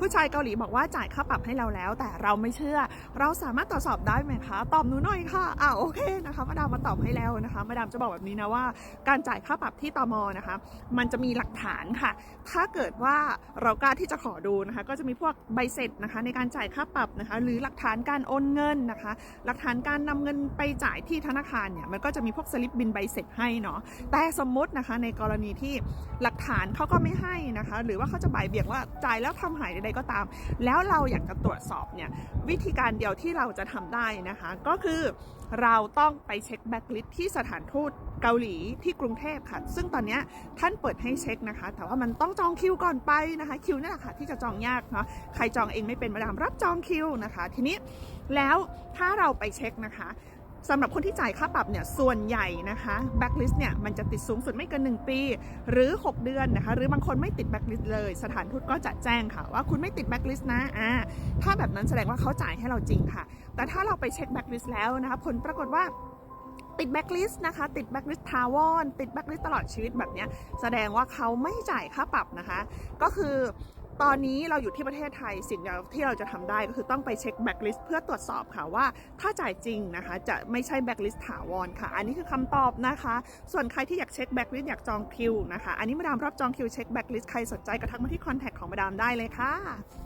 ผู้ชายเกาหลีบอกว่าจ่ายค่าปรับให้เราแล้ว แต่เราไม่เชื่อ เราสามารถตรวจสอบได้ไหมคะ ตอบหนูหน่อยค่ะอ่าโอเคนะคะมาดามมาตอบให้แล้วนะคะมาดามจะบอกแบบนี้นะว่าการจ่ายค่าปรับที่ตมนะคะ มันจะมีหลักฐานค่ะ ถ้าเกิดว่าเรากล้าที่จะขอดูนะคะ ก็จะมีพวกใบเสร็จนะคะ ในการจ่ายค่าปรับนะคะ หรือหลักฐานการโอนเงินนะคะ หลักฐานการนำเงินไปจ่ายที่ธนาคารเนี่ยมันก็จะมีพวกสลิปบินใบเสร็จให้เนาะแต่สมมตินะคะในกรณีที่หลักฐานเขาก็ไม่ให้นะคะ หรือว่าเขาจะบ่ายเบี่ยงว่าจ่ายแล้วทำหายใดๆก็ตาม แล้วเราอยากจะตรวจสอบเนี่ยวิธีการเดียวที่เราจะทำได้นะคะ ก็คือเราต้องไปเช็คแบ็กลิสที่สถานทูตเกาหลีที่กรุงเทพค่ะ ซึ่งตอนนี้ท่านเปิดให้เช็คนะคะ แต่ว่ามันต้องจองคิวก่อนไปนะคะ คิวนี่แหละค่ะที่จะจองยากเนาะ ใครจองเองไม่เป็นมาดามรับจองคิวนะคะ ทีนี้แล้วถ้าเราไปเช็คนะคะ สำหรับคนที่จ่ายค่าปรับเนี่ยส่วนใหญ่นะคะแบ็กลิสเนี่ยมันจะติดสูงสุดไม่เกิน 1 ปี หรือ 6 เดือนนะคะหรือบางคนไม่ติดแบ็กลิสเลย สถานทูตก็จะแจ้งค่ะว่าคุณไม่ติดแบ็กลิสนะอ่าถ้าแบบนั้นแสดงว่าเขาจ่ายให้เราจริงค่ะ แต่ถ้าเราไปเช็คแบ็กลิสแล้วนะคะผลปรากฏว่าติดแบ็กลิสนะคะ ติดแบ็กลิสทาวอนติดแบ็กลิสตลอดชีวิตแบบนี้แสดงว่าเขาไม่จ่ายค่าปรับนะคะ ก็คือ ตอนนี้เราอยู่ที่ประเทศไทยสิ่งเดียวที่เราจะทำได้ก็คือต้องไปเช็คแบ็กลิสเพื่อตรวจสอบค่ะว่าถ้าจ่ายจริงนะคะ จะไม่ใช่แบ็กลิสถาวรค่ะ อันนี้คือคำตอบนะคะ ส่วนใครที่อยากเช็คแบ็กลิสอยากจองคิวนะคะ อันนี้มาดามรับจองคิวเช็คแบ็กลิสใครสนใจก็ทักมาที่คอนแทคของมาดามได้เลยค่ะ